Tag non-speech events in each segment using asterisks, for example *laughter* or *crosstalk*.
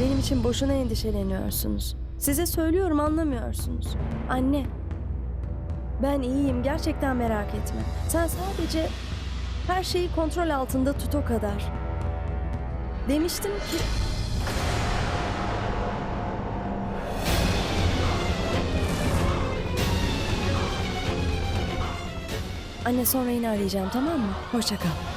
Benim için boşuna endişeleniyorsunuz. Size söylüyorum anlamıyorsunuz. Anne. Ben iyiyim gerçekten merak etme. Sen sadece her şeyi kontrol altında tut o kadar. Demiştim ki... Anne sonra yine arayacağım tamam mı? Hoşça kal.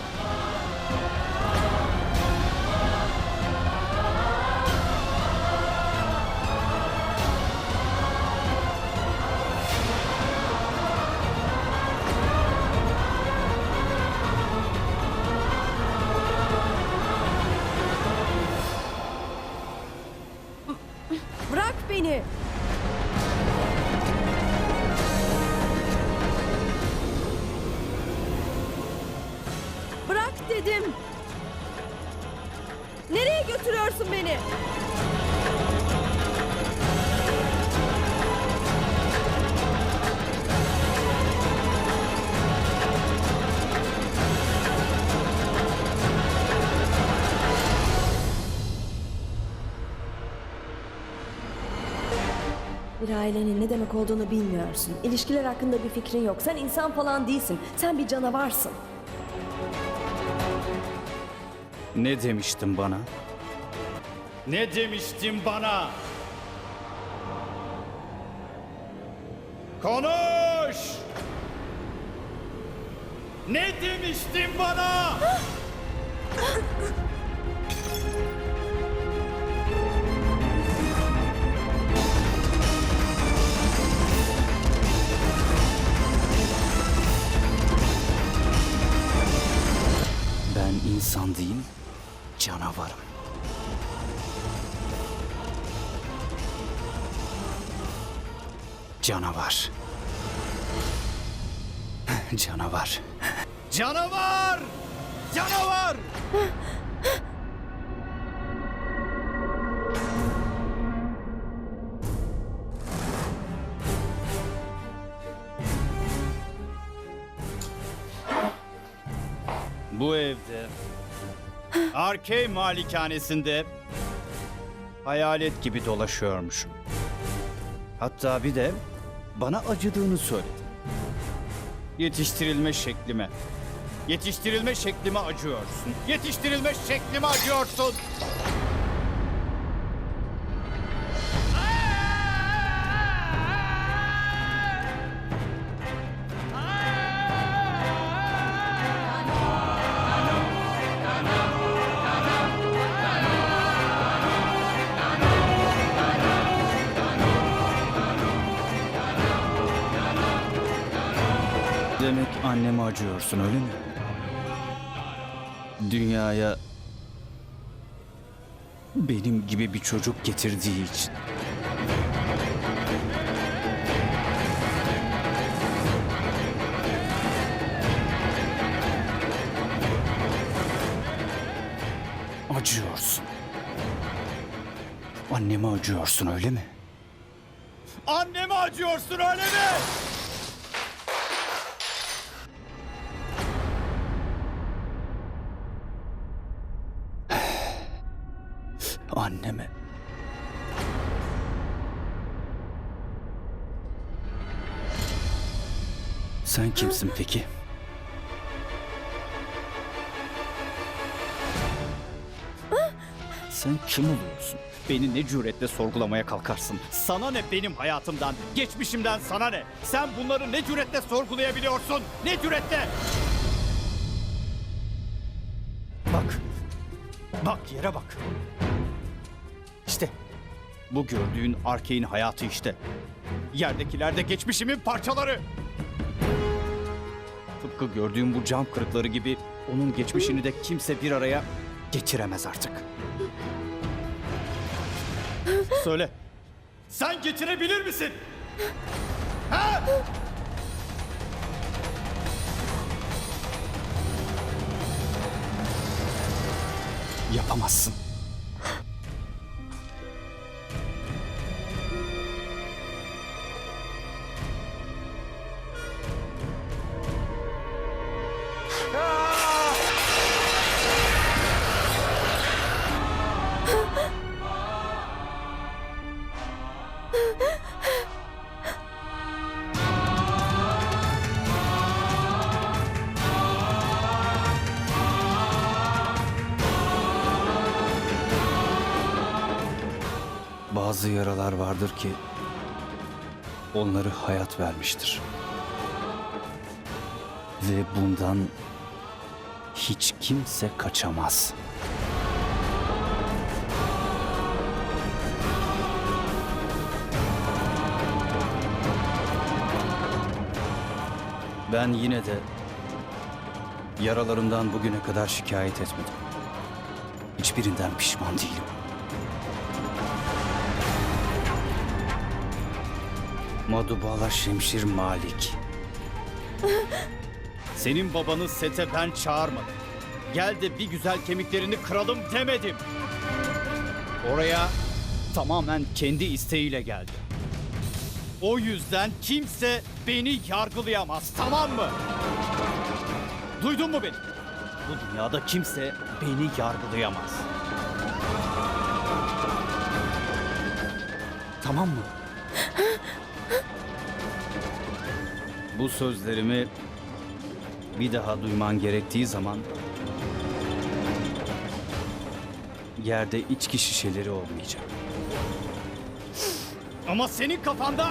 Dedim. Nereye götürüyorsun beni? Bir ailenin ne demek olduğunu bilmiyorsun. İlişkiler hakkında bir fikrin yok. Sen insan falan değilsin. Sen bir canavarsın. Ne demiştin bana? Ne demiştin bana? Konuş! Ne demiştin bana? Ben insan değil, canavarım. Canavar. *laughs* Canavar. Canavar! Canavar! Bu evde Arkey malikanesinde hayalet gibi dolaşıyormuşum. Hatta bir de bana acıdığını söyledi. Yetiştirilme şeklime. Yetiştirilme şeklime acıyorsun. Yetiştirilme şeklime acıyorsun. Demek anneme acıyorsun öyle mi? Dünyaya benim gibi bir çocuk getirdiği için. Acıyorsun. Anneme acıyorsun öyle mi? Anneme acıyorsun öyle mi? Anneme. Sen kimsin peki? Sen kim oluyorsun? Beni ne cüretle sorgulamaya kalkarsın? Sana ne benim hayatımdan, geçmişimden sana ne? Sen bunları ne cüretle sorgulayabiliyorsun? Ne cüretle? Bak. Bak yere bak. İşte bu gördüğün Arkey'in hayatı işte. Yerdekiler de geçmişimin parçaları. Tıpkı gördüğüm bu cam kırıkları gibi onun geçmişini de kimse bir araya getiremez artık. Söyle. Sen getirebilir misin? Ha? Yapamazsın. Bazı yaralar vardır ki onları hayat vermiştir. Ve bundan hiç kimse kaçamaz. Ben yine de yaralarımdan bugüne kadar şikayet etmedim. Hiçbirinden pişman değilim. Madubala Şemşir Malik. *laughs* Senin babanı sete ben çağırmadım. Gel de bir güzel kemiklerini kıralım demedim. Oraya tamamen kendi isteğiyle geldi. O yüzden kimse beni yargılayamaz tamam mı? Duydun mu beni? Bu dünyada kimse beni yargılayamaz. Tamam mı? *laughs* Bu sözlerimi bir daha duyman gerektiği zaman yerde içki şişeleri olmayacak. Ama senin kafanda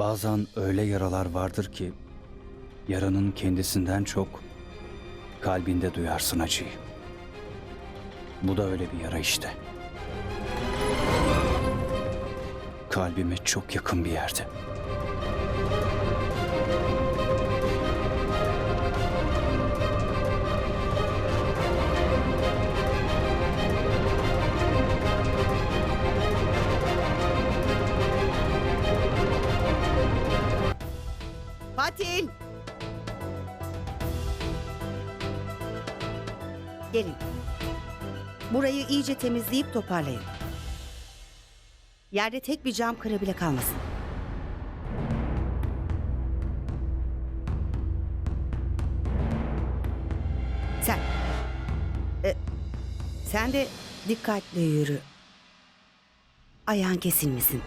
Bazen öyle yaralar vardır ki yaranın kendisinden çok kalbinde duyarsın acıyı. Bu da öyle bir yara işte. Kalbime çok yakın bir yerde. Burayı iyice temizleyip toparlayın. Yerde tek bir cam kırı bile kalmasın. Sen. e, sen de dikkatli yürü. Ayağın kesilmesin.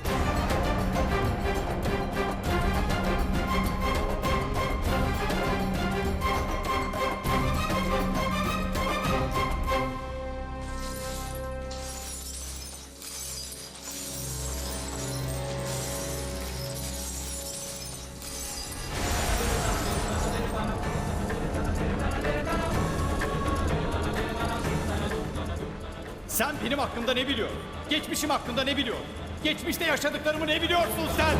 Sen benim hakkımda ne biliyorsun? Geçmişim hakkında ne biliyorsun? Geçmişte yaşadıklarımı ne biliyorsun sen?